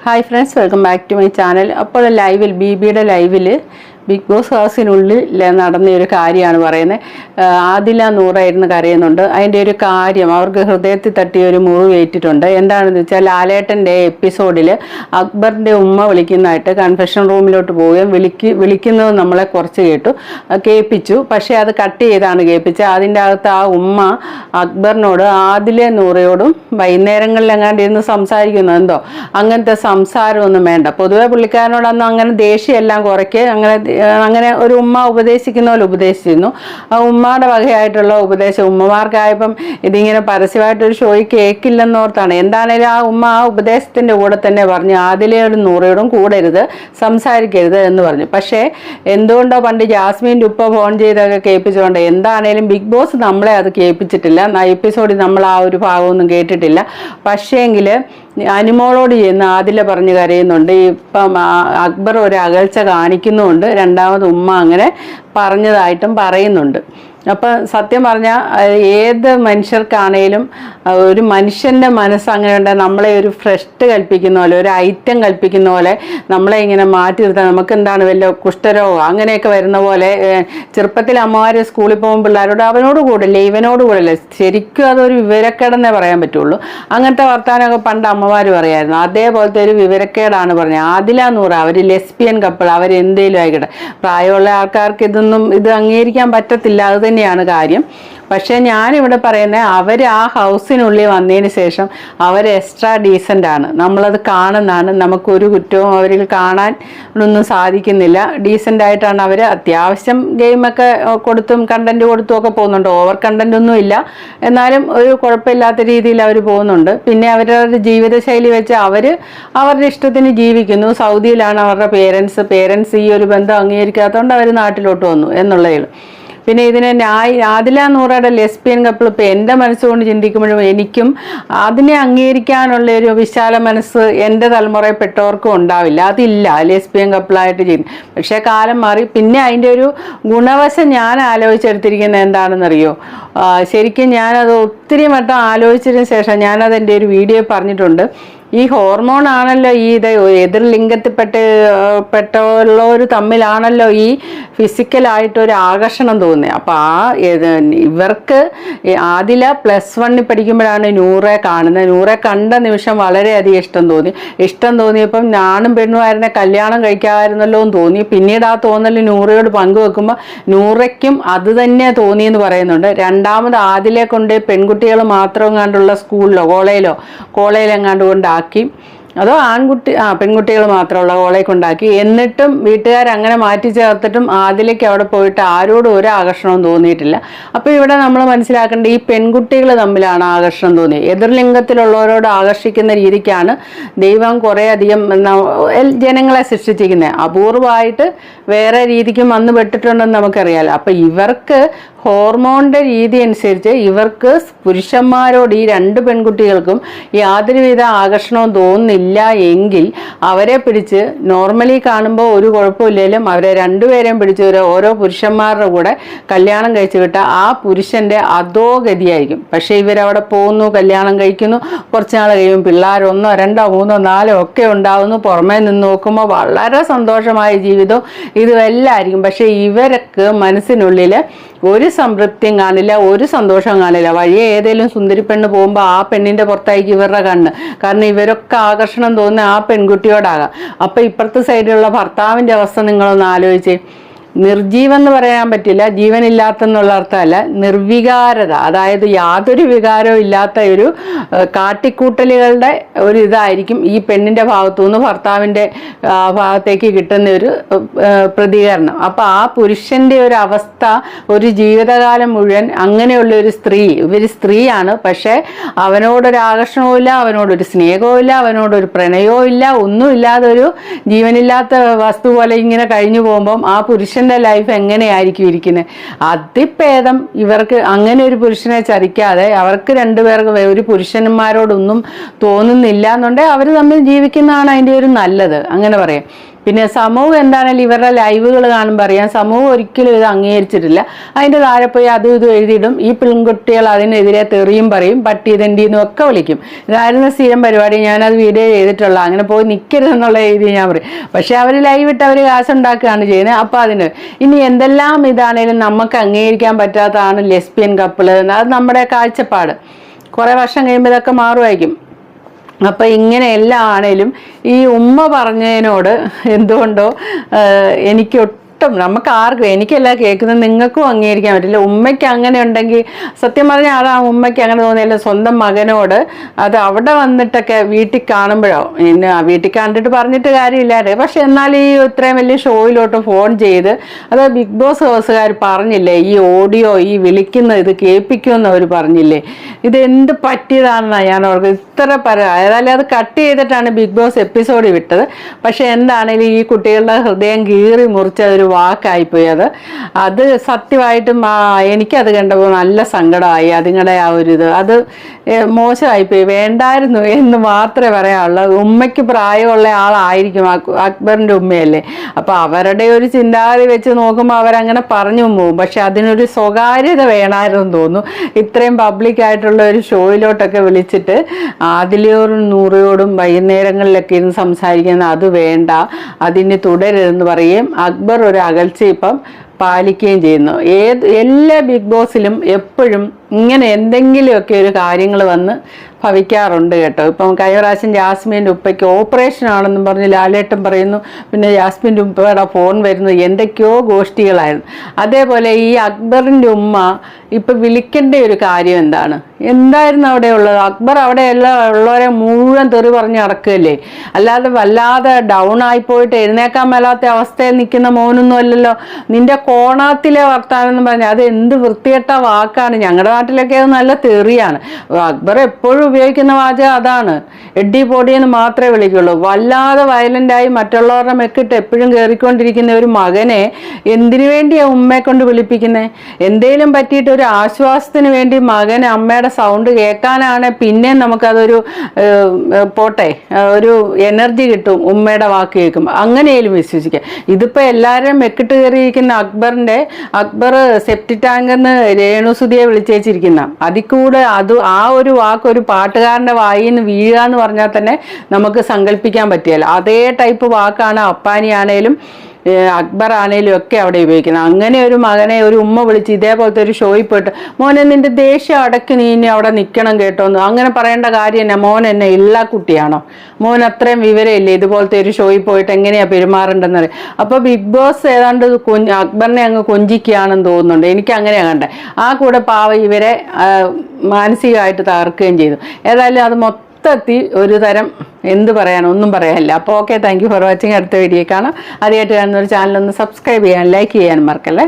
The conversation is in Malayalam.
Hi friends welcome back to my channel അപ്പോൾ ലൈവിൽ ബി ബിയുടെ ലൈവിൽ ബിഗ് ബോസ് ഹൗസിനുള്ളിൽ നടന്ന ഒരു കാര്യമാണ് പറയുന്നത്. ആദില നൂറായിരുന്നു കരയുന്നുണ്ട്. അതിന്റെ ഒരു കാര്യം അവർക്ക് ഹൃദയത്തിൽ തട്ടിയ ഒരു മുറിവ് ഏറ്റിട്ടുണ്ട്. എന്താണെന്ന് വെച്ചാൽ ലാലേട്ടന്റെ എപ്പിസോഡിൽ അക്ബറിന്റെ ഉമ്മ വിളിക്കുന്നതായിട്ട് കൺഫെഷൻ റൂമിലോട്ട് പോവുകയും വിളിക്ക് വിളിക്കുന്നത് നമ്മളെ കുറച്ച് കേട്ടു കേൾപ്പിച്ചു. പക്ഷേ അത് കട്ട് ചെയ്താണ് കേൾപ്പിച്ചത്. അതിന്റെ അകത്ത് ആ ഉമ്മ അക്ബറിനോട് ആദിലെ നൂറയോടും വൈകുന്നേരങ്ങളിൽ എങ്ങാണ്ട് ഇരുന്ന് സംസാരിക്കുന്നു. എന്തോ അങ്ങനത്തെ സംസാരമൊന്നും വേണ്ട. പൊതുവെ പുള്ളിക്കാരനോടൊന്നും അങ്ങനെ ദേഷ്യമെല്ലാം കുറയ്ക്ക് അങ്ങനെ അങ്ങനെ ഒരു ഉമ്മ ഉപദേശിക്കുന്ന പോലെ ഉപദേശിച്ചിരുന്നു. ആ ഉമ്മയുടെ വകയായിട്ടുള്ള ഉപദേശം ഉമ്മമാർക്കായപ്പം ഇതിങ്ങനെ പരസ്യമായിട്ടൊരു ഷോയ് കേൾക്കില്ലെന്നോർത്താണ് എന്താണേലും ആ ഉമ്മ ആ ഉപദേശത്തിന്റെ കൂടെ തന്നെ പറഞ്ഞു ആദിലയോടും നൂറയോടും കൂടരുത് സംസാരിക്കരുത് എന്ന് പറഞ്ഞു. പക്ഷേ എന്തുകൊണ്ടോ പണ്ട് ജാസ്മിന്റെ ഉപ്പ ഫോൺ ചെയ്തൊക്കെ കേൾപ്പിച്ചുകൊണ്ട് എന്താണേലും ബിഗ് ബോസ് നമ്മളെ അത് കേൾപ്പിച്ചിട്ടില്ല. എപ്പിസോഡിൽ നമ്മൾ ആ ഒരു ഭാഗമൊന്നും കേട്ടിട്ടില്ല. പക്ഷേങ്കിൽ അനുമോളോട് ചെന്ന് ആദില പറഞ്ഞു കരയുന്നുണ്ട്. ഇപ്പം അക്ബർ ഒരു അകൽച്ച കാണിക്കുന്നുണ്ട് രണ്ടാമത് ഉമ്മ അങ്ങനെ പറഞ്ഞതായിട്ടും പറയുന്നുണ്ട്. അപ്പം സത്യം പറഞ്ഞാൽ ഏത് മനുഷ്യർക്കാണേലും ഒരു മനുഷ്യന്റെ മനസ്സ് അങ്ങനെ ഉണ്ട് നമ്മളെ ഒരു ഫ്രഷ് കൽപ്പിക്കുന്ന പോലെ ഒരു ഐറ്റം കൽപ്പിക്കുന്ന പോലെ നമ്മളെ ഇങ്ങനെ മാറ്റി നിർത്താൻ നമുക്ക് എന്താണ് വല്ല കുഷ്ഠരോഗം അങ്ങനെയൊക്കെ വരുന്ന പോലെ ചെറുപ്പത്തിൽ അമ്മമാർ സ്കൂളിൽ പോകുമ്പോൾ പിള്ളേരോട് അവനോട് കൂടല്ലേ ഇവനോട് കൂടല്ലേ ശരിക്കും അതൊരു വിവരക്കേടെന്നേ പറയാൻ പറ്റുള്ളൂ. അങ്ങനത്തെ വർത്താനമൊക്കെ പണ്ട് അമ്മമാർ പറയായിരുന്നു. അതേപോലത്തെ ഒരു വിവരക്കേടാണ് പറഞ്ഞത്. ആദില നൂറ് അവർ ലെസ്ബിയൻ കപ്പിൾ അവർ എന്തേലും ആയിക്കട്ടെ. പ്രായമുള്ള ആൾക്കാർക്ക് ഇതൊന്നും ഇത് അംഗീകരിക്കാൻ പറ്റത്തില്ല. അത് തന്നെയാണ് കാര്യം. പക്ഷേ ഞാനിവിടെ പറയുന്നത് അവർ ആ ഹൗസിനുള്ളിൽ വന്നതിന് ശേഷം അവർ എക്സ്ട്രാ ഡീസന്റ് ആണ്. നമ്മളത് കാണുന്നതാണ്. നമുക്കൊരു കുറ്റവും അവരിൽ കാണാൻ ഒന്നും സാധിക്കുന്നില്ല. ഡീസന്റ് ആയിട്ടാണ് അവർ അത്യാവശ്യം ഗെയിമൊക്കെ കൊടുത്തും കണ്ടന്റ് കൊടുത്തും ഒക്കെ പോകുന്നുണ്ട്. ഓവർ കണ്ടന്റ് ഒന്നും ഇല്ല. എന്നാലും ഒരു കുഴപ്പമില്ലാത്ത രീതിയിൽ അവർ പോകുന്നുണ്ട്. പിന്നെ അവരുടെ ജീവിതശൈലി വെച്ച് അവർ അവരുടെ ഇഷ്ടത്തിന് ജീവിക്കുന്നു. സൗദിയിലാണ് അവരുടെ പേരൻസ്. പേരൻസ് ഈ ഒരു ബന്ധം അംഗീകരിക്കാത്തതുകൊണ്ട് അവർ നാട്ടിലോട്ട് വന്നു ഉള്ളൂ പിന്നെ ഇതിനെ ആദില നൂറയുടെ ലെസ്ബിയൻ കപ്പിൾ ഇപ്പം എന്റെ മനസ്സുകൊണ്ട് ചിന്തിക്കുമ്പോഴും എനിക്കും അതിനെ അംഗീകരിക്കാനുള്ള ഒരു വിശാല മനസ്സ് എന്റെ തലമുറയിൽപ്പെട്ടവർക്കും ഉണ്ടാവില്ല. അതില്ല. ലെസ്ബിയൻ കപ്പിളായിട്ട് ചെയ്യും പക്ഷേ കാലം മാറി. പിന്നെ അതിന്റെ ഒരു ഗുണവശം ഞാൻ ആലോചിച്ചെടുത്തിരിക്കുന്നത് എന്താണെന്നറിയോ? ശരിക്കും ഞാനത് ഒത്തിരി വട്ടം ആലോചിച്ചതിന് ശേഷം ഞാനത് എന്റെ ഒരു വീഡിയോ പറഞ്ഞിട്ടുണ്ട്. ഈ ഹോർമോൺ ആണല്ലോ ഈ ഇത് എതിർ ലിംഗത്തിൽപ്പെട്ട് പെട്ടുള്ളവർ തമ്മിലാണല്ലോ ഈ ഫിസിക്കലായിട്ട് ഒരു ആകർഷണം തോന്നുന്നത്. അപ്പോൾ ആ ഇവർക്ക് ആദില പ്ലസ് വണ്ണിൽ പഠിക്കുമ്പോഴാണ് നൂറെ കാണുന്നത്. നൂറെ കണ്ട നിമിഷം വളരെയധികം ഇഷ്ടം തോന്നി. ഇഷ്ടം തോന്നിയപ്പം ഞാനും പെണ്ണുമായിരുന്നെ കല്യാണം കഴിക്കാമായിരുന്നല്ലോ എന്ന് തോന്നി. പിന്നീട് ആ തോന്നൽ നൂറയോട് പങ്കുവെക്കുമ്പോൾ നൂറയ്ക്കും അത് തന്നെ തോന്നിയെന്ന് പറയുന്നുണ്ട്. രണ്ടാമത് ആദിലെ കൊണ്ട് പെൺകുട്ടികൾ മാത്രം കണ്ടുള്ള സ്കൂളിലോ കോളേജിലോ കോളേജിലെങ്ങാണ്ട് കൊണ്ടാക്കി അതോ ആൺകുട്ടി ആ പെൺകുട്ടികൾ മാത്രമുള്ള കോളേജ് കൊണ്ടാക്കി. എന്നിട്ടും വീട്ടുകാർ അങ്ങനെ മാറ്റി ചേർത്തിട്ടും ആദിലേക്ക് അവിടെ പോയിട്ട് ആരോടും ഒരു ആകർഷണവും തോന്നിയിട്ടില്ല. അപ്പോൾ ഇവിടെ നമ്മൾ മനസ്സിലാക്കേണ്ട ഈ പെൺകുട്ടികൾ തമ്മിലാണ് ആകർഷണം തോന്നിയത്. എതിർലിംഗത്തിലുള്ളവരോട് ആകർഷിക്കുന്ന രീതിക്കാണ് ദൈവം കുറേയധികം ജനങ്ങളെ സൃഷ്ടിച്ചിരിക്കുന്നത് അപൂർവമായിട്ട് വേറെ രീതിക്കും വന്ന് പെട്ടിട്ടുണ്ടെന്ന് നമുക്കറിയാലോ. അപ്പോൾ ഇവർക്ക് ഹോർമോണിന്റെ രീതി അനുസരിച്ച് ഇവർക്ക് പുരുഷന്മാരോട് ഈ രണ്ട് പെൺകുട്ടികൾക്കും യാതൊരുവിധ ആകർഷണവും തോന്നുന്നില്ല എങ്കിൽ അവരെ പിടിച്ച് നോർമലി കാണുമ്പോൾ ഒരു കുഴപ്പമില്ലെങ്കിലും അവരെ രണ്ടുപേരെയും പിടിച്ച് ഒരു ഓരോ പുരുഷന്മാരുടെ കൂടെ കല്യാണം കഴിച്ചു വിട്ട ആ പുരുഷന്റെ അധോഗതിയായിരിക്കും പക്ഷേ ഇവരവിടെ പോകുന്നു കല്യാണം കഴിക്കുന്നു കുറച്ച് നാൾ കഴിയുമ്പോൾ പിള്ളേർ ഒന്നോ രണ്ടോ മൂന്നോ നാലോ ഒക്കെ ഉണ്ടാവുന്നു പുറമേ നിന്ന് നോക്കുമ്പോൾ വളരെ സന്തോഷമായ ജീവിതം ഇതുമെല്ലാം ആയിരിക്കും പക്ഷേ ഇവർക്ക് മനസ്സിനുള്ളിൽ ഒരു സംതൃപ്തിയും കാണില്ല ഒരു സന്തോഷവും കാണില്ല. വഴിയെ ഏതെങ്കിലും സുന്ദരി പെണ്ണ് പോകുമ്പോൾ ആ പെണ്ണിന്റെ പുറത്തായിരിക്കും ഇവരുടെ കണ്ണ്. കാരണം ഇവരൊക്കെ ആകർഷണം തോന്നുന്ന ആ പെൺകുട്ടിയോടാകാം. അപ്പം ഇപ്പുറത്തെ സൈഡിലുള്ള ഭർത്താവിന്റെ അവസ്ഥ നിങ്ങളൊന്ന് ആലോചിച്ചേ. നിർജീവൻ എന്ന് പറയാൻ പറ്റില്ല ജീവനില്ലാത്തെന്നുള്ള അർത്ഥമല്ല നിർവികാരത അതായത് യാതൊരു വികാരവും ഇല്ലാത്ത ഒരു കാട്ടിക്കൂട്ടലുകളുടെ ഒരു ഇതായിരിക്കും ഈ പെണ്ണിന്റെ ഭാഗത്തു നിന്ന് ഭർത്താവിന്റെ ഭാഗത്തേക്ക് കിട്ടുന്ന ഒരു പ്രതികരണം. അപ്പോൾ ആ പുരുഷന്റെ ഒരു അവസ്ഥ ഒരു ജീവിതകാലം മുഴുവൻ അങ്ങനെയുള്ള ഒരു സ്ത്രീ ഇവർ സ്ത്രീയാണ് പക്ഷേ അവനോടൊരു ആകർഷണവും ഇല്ല അവനോടൊരു സ്നേഹവും ഇല്ല അവനോടൊരു പ്രണയവും ഇല്ല ഒന്നുമില്ലാതെ ഒരു ജീവനില്ലാത്ത വസ്തു പോലെ ഇങ്ങനെ കഴിഞ്ഞു പോകുമ്പം ആ പുരുഷന്റെ ലൈഫ് എങ്ങനെയായിരിക്കും ഇരിക്കുന്നത് അതിഭേദം ഇവർക്ക് അങ്ങനെ ഒരു പുരുഷനെ ചതിക്കാതെ അവർക്ക് രണ്ടുപേർക്ക് ഒരു പുരുഷന്മാരോടൊന്നും തോന്നുന്നില്ല എന്നുണ്ടെങ്കിൽ അവർ തമ്മിൽ ജീവിക്കുന്നതാണ് അതിന്റെ ഒരു നല്ലത്. അങ്ങനെ പറയാം. പിന്നെ സമൂഹം എന്താണെങ്കിലും ഇവരുടെ ലൈവുകൾ കാണുമ്പോൾ അറിയാം. സമൂഹം ഒരിക്കലും ഇത് അംഗീകരിച്ചിട്ടില്ല. അതിന്റെ താഴെ പോയി അതും ഇതും എഴുതിയിടും. ഈ പെൺകുട്ടികൾ അതിനെതിരെ തെറിയും പറയും പട്ടി തെണ്ടിന്നും ഒക്കെ വിളിക്കും. ഇതായിരുന്നു സ്ഥിരം പരിപാടി. ഞാനത് വീഡിയോ ചെയ്തിട്ടുള്ള അങ്ങനെ പോയി നിൽക്കരുതെന്നുള്ള എഴുതി ഞാൻ പറയും. പക്ഷെ അവർ ലൈവ് ഇട്ട് അവർ കാശുണ്ടാക്കുകയാണ് ചെയ്യുന്നത്. അപ്പോൾ അതിന് ഇനി എന്തെല്ലാം ഇതാണേലും നമുക്ക് അംഗീകരിക്കാൻ പറ്റാത്തതാണ് ലെസ്ബിയൻ കപ്പിൾ അത് നമ്മുടെ കാഴ്ചപ്പാട്. കുറേ വർഷം കഴിയുമ്പോൾ ഇതൊക്കെ മാറുമായിരിക്കും. അപ്പം ഇങ്ങനെ ആണേലും ഈ ഉമ്മ പറഞ്ഞതിനോട് എന്തുകൊണ്ടോ എനിക്ക് ഒട്ടും നമുക്ക് ആർക്കും എനിക്കല്ല കേൾക്കുന്നത് നിങ്ങൾക്കും അംഗീകരിക്കാൻ പറ്റില്ല. ഉമ്മയ്ക്ക് അങ്ങനെ ഉണ്ടെങ്കിൽ സത്യം പറഞ്ഞാൽ ആ ഉമ്മയ്ക്ക് അങ്ങനെ തോന്നിയല്ല സ്വന്തം മകനോട്. അത് അവിടെ വന്നിട്ടൊക്കെ വീട്ടിൽ കാണുമ്പോഴോ വീട്ടിൽ കണ്ടിട്ട് പറഞ്ഞിട്ട് കാര്യമില്ലാതെ. പക്ഷെ എന്നാൽ ഈ ഇത്രയും വലിയ ഷോയിലോട്ട് ഫോൺ ചെയ്ത് അത് ബിഗ് ബോസ് ഹൗസുകാർ പറഞ്ഞില്ലേ ഈ ഓഡിയോ ഈ വിളിക്കുന്ന ഇത് കേൾപ്പിക്കുമെന്ന് അവർ പറഞ്ഞില്ലേ? ഇത് എന്ത് പറ്റിയതാണെന്നാണ് ഞാൻ ഓർക്ക് ഇത്ര പര ഏതായാലും അത് കട്ട് ചെയ്തിട്ടാണ് ബിഗ് ബോസ് എപ്പിസോഡ് വിട്ടത്. പക്ഷെ എന്താണെങ്കിലും ഈ കുട്ടികളുടെ ഹൃദയം കീറി മുറിച്ച ഒരു വാക്കായിപ്പോയി അത്. അത് സത്യമായിട്ടും എനിക്കത് കണ്ടപ്പോൾ നല്ല സങ്കടമായി. അതുങ്ങളുടെ ആ ഒരു ഇത്. അത് മോശമായിപ്പോയി. വേണ്ടായിരുന്നു എന്ന് മാത്രമേ പറയാനുള്ളൂ. ഉമ്മയ്ക്ക് പ്രായമുള്ള ആളായിരിക്കും അക്- അക്ബറിന്റെ ഉമ്മയല്ലേ. അപ്പോൾ അവരുടെ ഒരു ചിന്താഗതി വെച്ച് നോക്കുമ്പോൾ അവരങ്ങനെ പറഞ്ഞു പോകും പക്ഷെ അതിനൊരു സ്വകാര്യത വേണമായിരുന്നു തോന്നുന്നു. ഇത്രയും പബ്ലിക്കായിട്ടുള്ള ഒരു ഷോയിലോട്ടൊക്കെ വിളിച്ചിട്ട് ആദിലിയോടും നൂറിയോടും വൈകുന്നേരങ്ങളിലൊക്കെ ഇരുന്ന് സംസാരിക്കുന്ന അത് വേണ്ട അതിന് തുടരുതെന്ന് പറയുകയും അക്ബർ ഒരു അകൽച്ച ഇപ്പം പാലിക്കുകയും ചെയ്യുന്നു. ഏത് എല്ലാ ബിഗ് ബോസിലും എപ്പോഴും ഇങ്ങനെ എന്തെങ്കിലുമൊക്കെ ഒരു കാര്യങ്ങൾ വന്ന് ഭവിക്കാറുണ്ട് കേട്ടോ. ഇപ്പം കഴിഞ്ഞ പ്രാവശ്യം ജാസ്മിന്റെ ഉപ്പയ്ക്ക് ഓപ്പറേഷൻ ആണെന്നും പറഞ്ഞ് ലാലേട്ടൻ പറയുന്നു പിന്നെ ജാസ്മിന്റെ ഉപ്പയുടെ ഫോൺ വരുന്നു എന്തൊക്കെയോ ഗോഷ്ഠികളായിരുന്നു അതേപോലെ ഈ അക്ബറിന്റെ ഉമ്മ ഇപ്പം വിളിക്കേണ്ട ഒരു കാര്യം എന്താണ്? എന്തായിരുന്നു അവിടെ ഉള്ളത്? അക്ബർ അവിടെ എല്ലാ ഉള്ളവരെ മുഴുവൻ തെറി പറഞ്ഞ് നടക്കുകയല്ലേ? അല്ലാതെ വല്ലാതെ ഡൗൺ ആയിപ്പോയിട്ട് എഴുന്നേക്കാൻ മേലാത്ത അവസ്ഥയിൽ നിൽക്കുന്ന മോനൊന്നും അല്ലല്ലോ. നിന്റെ കോണാത്തിലെ വർത്താനം എന്ന് പറഞ്ഞാൽ അത് എന്ത് വൃത്തികെട്ട വാക്കാണ്. ഞങ്ങളുടെ നാട്ടിലൊക്കെ അത് നല്ല തെറിയാണ്. അക്ബർ എപ്പോഴും ഉപയോഗിക്കുന്ന വാചകം അതാണ്. എഡി പൊടി എന്ന് മാത്രമേ വിളിക്കുള്ളൂ. വല്ലാതെ വയലന്റായി മറ്റുള്ളവരുടെ മെക്കിട്ട് എപ്പോഴും കയറിക്കൊണ്ടിരിക്കുന്ന ഒരു മകനെ എന്തിനു വേണ്ടിയാണ് ഉമ്മയെ കൊണ്ട് വിളിപ്പിക്കുന്നത് എന്തേലും പറ്റിയിട്ട് ഒരു ആശ്വാസത്തിന് വേണ്ടി മകൻ അമ്മയുടെ സൗണ്ട് കേൾക്കാനാണ് പിന്നെ നമുക്കതൊരു പോട്ടെ ഒരു എനർജി കിട്ടും ഉമ്മയുടെ വാക്ക് കേൾക്കുമ്പോൾ അങ്ങനെയും വിശ്വസിക്കാം. ഇതിപ്പോൾ എല്ലാവരും മെക്കിട്ട് കയറിയിരിക്കുന്ന അക്ബറിന്റെ അക്ബർ സെപ്റ്റി ടാങ്കെന്ന് രേണുസുതിയെ വിളിച്ചേച്ചിരിക്കുന്ന അതിൽ കൂടെ അത് ആ ഒരു വാക്ക് ഒരു പാട്ടുകാരന്റെ വായിൽ നിന്ന് വീഴുക എന്ന് പറഞ്ഞാൽ തന്നെ നമുക്ക് സങ്കല്പിക്കാൻ പറ്റിയല്ല അതേ ടൈപ്പ് വാക്കാണ് അപ്പാനിയാണേലും ഏഹ് അക്ബർ ആണേലും ഒക്കെ അവിടെ ഉപയോഗിക്കുന്നത്. അങ്ങനെ ഒരു മകനെ ഒരു ഉമ്മ വിളിച്ച് ഇതേപോലത്തെ ഒരു ഷോയിൽ പോയിട്ട് മോനെ നിന്റെ ദേഷ്യം അടക്കി നീ ഇനി അവിടെ നിൽക്കണം കേട്ടോന്ന് അങ്ങനെ പറയേണ്ട കാര്യം തന്നെ മോൻ എന്നെ എല്ലാ കുട്ടിയാണോ? മോൻ അത്രയും വിവരമില്ലേ? ഇതുപോലത്തെ ഒരു ഷോയിൽ പോയിട്ട് എങ്ങനെയാ പെരുമാറേണ്ടെന്ന് അറിയാം. അപ്പൊ ബിഗ് ബോസ് ഏതാണ്ട് അക്ബറിനെ അങ്ങ് കൊഞ്ചിക്കുകയാണെന്ന് തോന്നുന്നുണ്ട്. എനിക്ക് അങ്ങനെയാ കണ്ടേ. ആ കൂടെ പാവ ഇവരെ മാനസികമായിട്ട് തകർക്കുകയും ചെയ്തു. ഏതായാലും അത് മൊത്തത്തിൽ ഒരു തരം എന്ത് പറയാൻ ഒന്നും പറയാനില്ല. അപ്പോൾ okay thank you for watching അടുത്ത വീഡിയോ കാണാം. ആദ്യമായിട്ട് കാണുന്ന ഒരു ചാനലൊന്ന് സബ്സ്ക്രൈബ് ചെയ്യാൻ ലൈക്ക് ചെയ്യാൻ മറക്കല്ലേ?